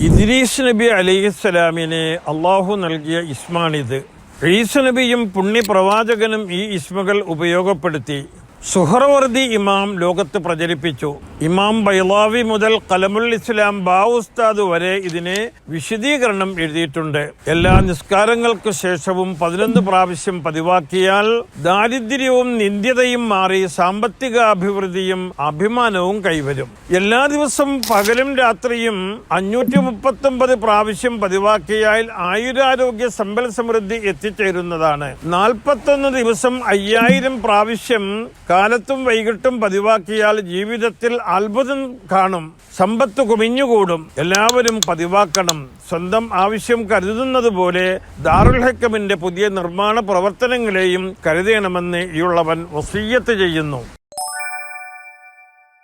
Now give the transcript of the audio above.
ഇദ്രീസ് നബി അലൈഹിസ്സലാമിനെ അള്ളാഹു നൽകിയ ഇസ്മാണിത്. ഈസ നബിയും പുണ്യപ്രവാചകനും ഈ ഇസ്മകൾ ഉപയോഗപ്പെടുത്തി. സുഹറവർദി ഇമാം ലോകത്ത് പ്രചരിപ്പിച്ചു. ഇമാം ബൈലാവി മുതൽ കലമുൽ ഇസ്ലാം ബാവുസ്താദ് വരെ ഇതിനെ വിശദീകരണം എഴുതിയിട്ടുണ്ട്. എല്ലാ നിസ്കാരങ്ങൾക്ക് ശേഷവും പതിനൊന്ന് പ്രാവശ്യം പതിവാക്കിയാൽ ദാരിദ്ര്യവും നിന്ദ്യതയും മാറി സാമ്പത്തിക അഭിവൃദ്ധിയും അഭിമാനവും കൈവരും. എല്ലാ ദിവസവും പകലും രാത്രിയും അഞ്ഞൂറ്റി മുപ്പത്തൊമ്പത് പ്രാവശ്യം പതിവാക്കിയാൽ ആയുരാരോഗ്യ സമ്പൽ സമൃദ്ധി എത്തിച്ചേരുന്നതാണ്. നാൽപ്പത്തൊന്ന് ദിവസം അയ്യായിരം പ്രാവശ്യം കാലത്തും വൈകിട്ടും പതിവാക്കിയാൽ ജീവിതത്തിൽ അത്ഭുതം കാണും സമ്പത്ത് കുമിഞ്ഞുകൂടും എല്ലാവരും പതിവാക്കണം. സ്വന്തം ആവശ്യം കരുതുന്നത് പോലെ ദാറുൽ ഹക്കമിന്റെ പുതിയ നിർമ്മാണ പ്രവർത്തനങ്ങളെയും കരുതണമെന്ന് ഈയുള്ളവൻ വസീയത്ത് ചെയ്യുന്നു.